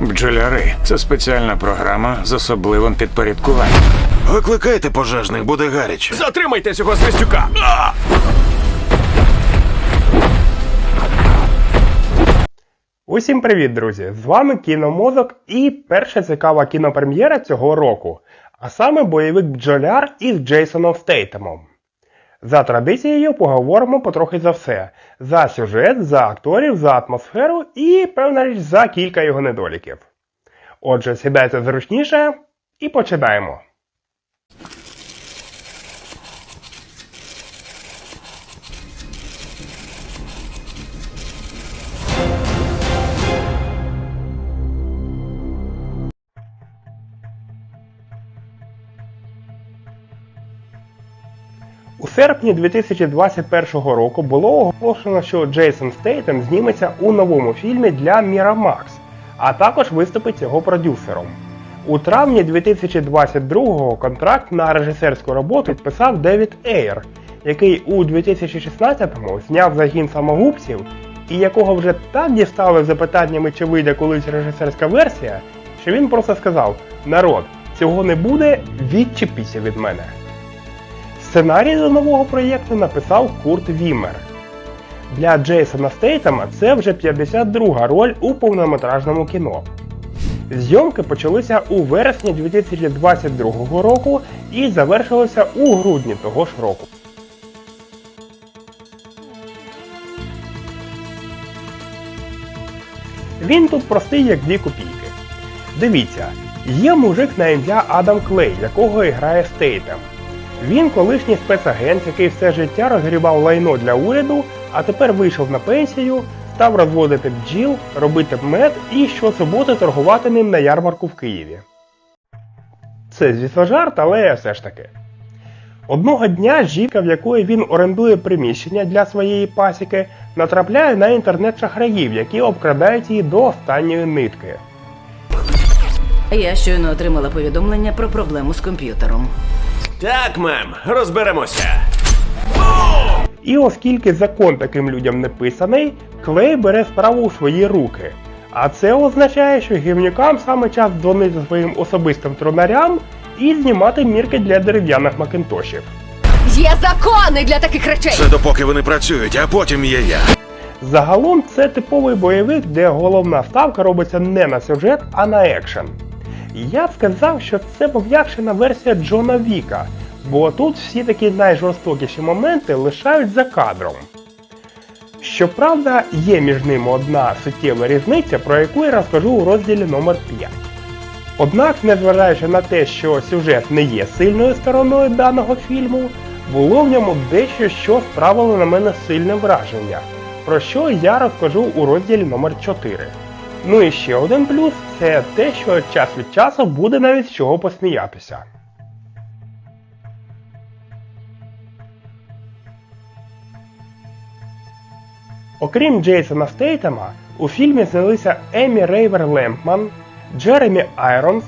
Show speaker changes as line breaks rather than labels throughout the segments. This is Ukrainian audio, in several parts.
Бджоляри це спеціальна програма з особливим підпорядкуванням.
Викликайте пожежних, буде гаряче.
Затримайте цього свистюка! А!
Усім привіт, друзі! З вами Кіномозок і перша цікава кінопрем'єра цього року, а саме бойовик бджоляр із Джейсоном Стейтемом. За традицією поговоримо потрохи за все: за сюжет, за акторів, за атмосферу і, певна річ, за кілька його недоліків. Отже, сідайте зручніше і починаємо. У серпні 2021 року було оголошено, що Джейсон Стейтем зніметься у новому фільмі для Miramax, а також виступить його продюсером. У травні 2022-го контракт на режисерську роботу підписав Девід Ейр, який у 2016-му зняв загін самогубців, і якого вже так дістали запитаннями, чи вийде колись режисерська версія, що він просто сказав: народ, цього не буде, відчепіться від мене. Сценарій до нового проєкту написав Курт Вімер. Для Джейсона Стейтема це вже 52 роль у повнометражному кіно. Зйомки почалися у вересні 2022 року і завершилися у грудні того ж року. Він тут простий як дві копійки. Дивіться, є мужик на ім'я Адам Клей, якого і грає Стейтем. Він колишній спецагент, який все життя розгрібав лайно для уряду, а тепер вийшов на пенсію, став розводити бджіл, робити мед і щосуботи торгувати ним на ярмарку в Києві. Це звісно жарт, але все ж таки. Одного дня жінка, в якої він орендує приміщення для своєї пасіки, натрапляє на інтернет-шахраїв, які обкрадають її до останньої нитки.
Я щойно отримала повідомлення про проблему з комп'ютером.
Так, мем, розберемося.
І оскільки закон таким людям не писаний, Клей бере справу у свої руки. А це означає, що гівнюкам саме час дзвонити своїм особистим тронарям і знімати мірки для дерев'яних макінтошів.
Є закони для таких речей.
Це допоки вони працюють, а потім є я.
Загалом це типовий бойовик, де головна ставка робиться не на сюжет, а на екшен. Я б сказав, що це пом'якшена версія Джона Віка, бо тут всі такі найжорстокіші моменти лишають за кадром. Щоправда, є між ними одна суттєва різниця, про яку я розкажу у розділі номер 5 Однак, незважаючи на те, що сюжет не є сильною стороною даного фільму, було в ньому дещо, що справило на мене сильне враження, про що я розкажу у розділі номер 4 Ну і ще один плюс це те, що час від часу буде навіть з чого посміятися. Окрім Джейсона Стейтема, у фільмі знялися Емі Рейвер Лемпман, Джеремі Айронс,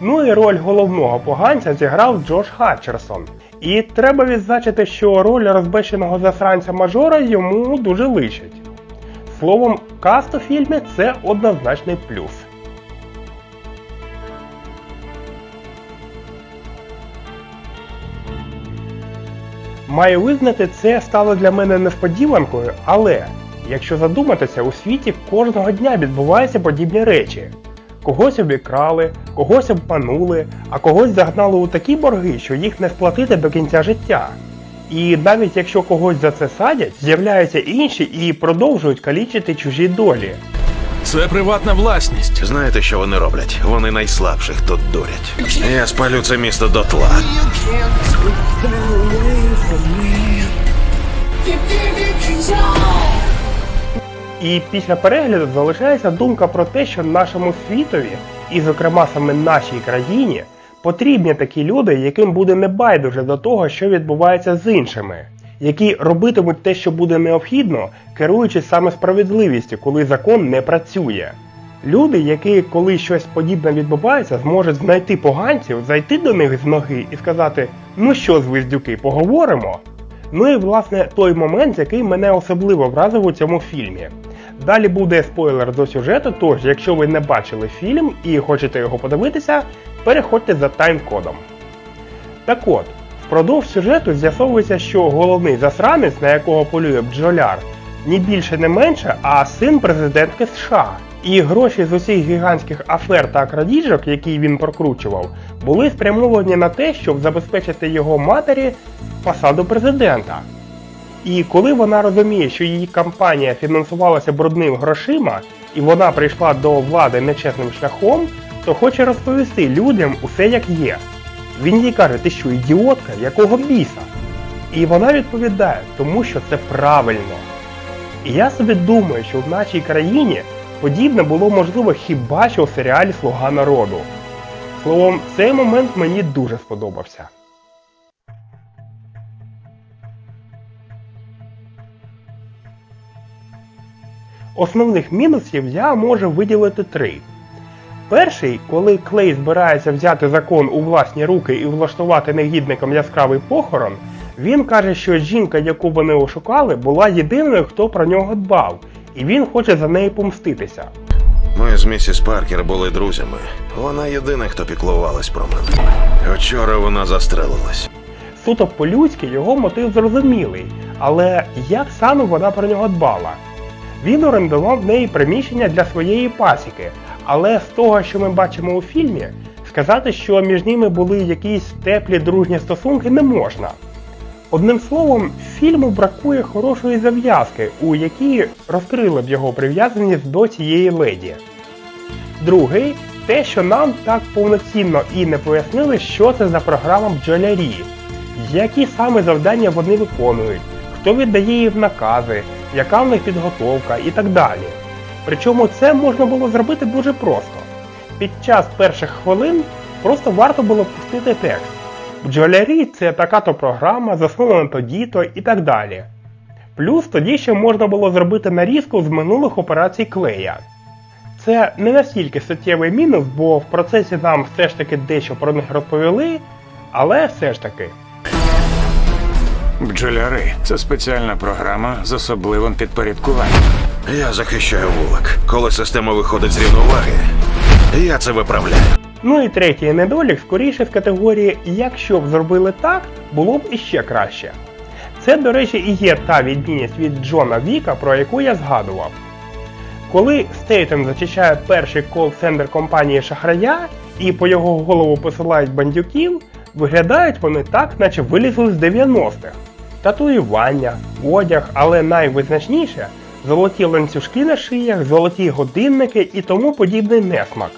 ну і роль головного поганця зіграв Джош Хатчерсон. І треба відзначити, що роль розбещеного засранця мажора йому дуже личить. Словом, каст у фільмі це однозначний плюс. Маю визнати, це стало для мене несподіванкою, але якщо задуматися, у світі кожного дня відбуваються подібні речі. Когось обікрали, когось обманули, а когось загнали у такі борги, що їх не сплатити до кінця життя. І навіть якщо когось за це садять, з'являються інші і продовжують калічити чужі долі.
Це приватна власність.
Знаєте, що вони роблять? Вони найслабших тут дурять. Я спалю це місто дотла.
І після перегляду залишається думка про те, що нашому світові, і зокрема саме нашій країні, потрібні такі люди, яким буде небайдуже до того, що відбувається з іншими, які робитимуть те, що буде необхідно, керуючись саме справедливістю, коли закон не працює. Люди, які коли щось подібне відбувається, зможуть знайти поганців, зайти до них з ноги і сказати: ну що, звіздюки, поговоримо. Ну і власне той момент, який мене особливо вразив у цьому фільмі. Далі буде спойлер до сюжету, тож якщо ви не бачили фільм і хочете його подивитися, переходьте за тайм-кодом. Так от, впродовж сюжету з'ясовується, що головний засранець, на якого полює бджоляр, ні більше не менше, а син президентки США. І гроші з усіх гігантських афер та крадіжок, які він прокручував, були спрямовані на те, щоб забезпечити його матері посаду президента. І коли вона розуміє, що її кампанія фінансувалася брудним грошима, і вона прийшла до влади нечесним шляхом, то хоче розповісти людям усе як є. Він їй каже, ти що, ідіотка, якого біса? І вона відповідає, тому що це правильно. І я собі думаю, що в нашій країні подібне було можливо хіба що у серіалі Слуга народу. Словом, цей момент мені дуже сподобався. Основних мінусів я можу виділити три. Перший, коли Клей збирається взяти закон у власні руки і влаштувати негідникам яскравий похорон, він каже, що жінка, яку вони ошукали, була єдиною, хто про нього дбав, і він хоче за неї помститися.
Ми з місіс Паркер були друзями. Вона єдина, хто піклувалась про мене. Вчора вона застрелилась.
Суто по-людськи його мотив зрозумілий, але як саме вона про нього дбала? Він орендував в неї приміщення для своєї пасіки, але з того, що ми бачимо у фільмі, сказати, що між ними були якісь теплі дружні стосунки, не можна. Одним словом, фільму бракує хорошої зав'язки, у якій розкрили б його прив'язаність до цієї леді. Другий те, що нам так повноцінно і не пояснили, що це за програма бджолярі, які саме завдання вони виконують, хто віддає їм накази, яка в них підготовка і так далі. Причому це можна було зробити дуже просто. Під час перших хвилин просто варто було пустити текст. Бджолярі це така-то програма, заснована тоді-то і так далі. Плюс тоді ще можна було зробити нарізку з минулих операцій клея. Це не настільки суттєвий мінус, бо в процесі нам все ж таки дещо про них розповіли, але все ж таки.
Бджоляри це спеціальна програма з особливим підпорядкуванням.
Я захищаю вулик. Коли система виходить з рівноваги, я це виправляю.
Ну і третій недолік скоріше з категорії Якщо б зробили так, було б іще краще. Це, до речі, і є та відмінність від Джона Віка, про яку я згадував. Коли Стейтем зачищає перший кол-центр компанії Шахрая і по його голову посилають бандюків, виглядають вони так, наче вилізли з 90-х. Татуювання, одяг, але найвизначніше золоті ланцюжки на шиях, золоті годинники і тому подібний несмак.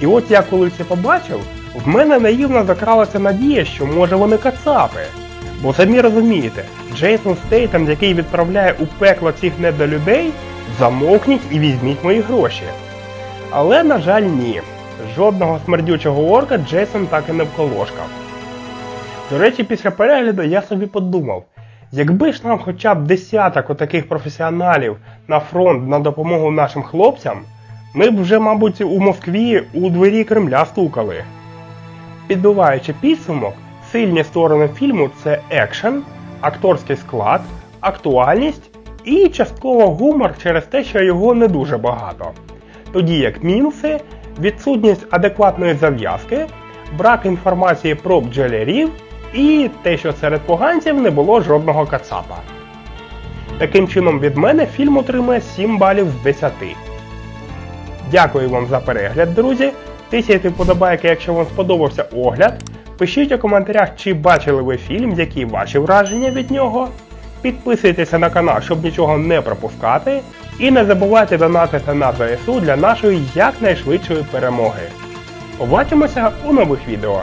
І от я коли це побачив, в мене наївно закралася надія, що може вони кацапи. Бо самі розумієте, Джейсон Стейтем, який відправляє у пекло цих недолюдей, замовкніть і візьміть мої гроші. Але, на жаль, ні. Жодного смердючого орка Джейсон так і не вколошкав. До речі, після перегляду я собі подумав, якби ж нам хоча б десяток отаких професіоналів на фронт на допомогу нашим хлопцям, ми б вже, мабуть, у Москві у двері Кремля стукали. Підбиваючи підсумок, сильні сторони фільму це екшен, акторський склад, актуальність і частково гумор через те, що його не дуже багато. Тоді як мінуси, відсутність адекватної зав'язки, брак інформації про бджолярів і те, що серед поганців не було жодного кацапа. Таким чином, від мене фільм отримує 7 балів з 10. Дякую вам за перегляд, друзі. Тисяйте вподобайки, якщо вам сподобався огляд. Пишіть у коментарях, чи бачили ви фільм, які ваші враження від нього. Підписуйтеся на канал, щоб нічого не пропускати. І не забувайте донатити на ЗСУ для нашої якнайшвидшої перемоги. Побачимося у нових відео.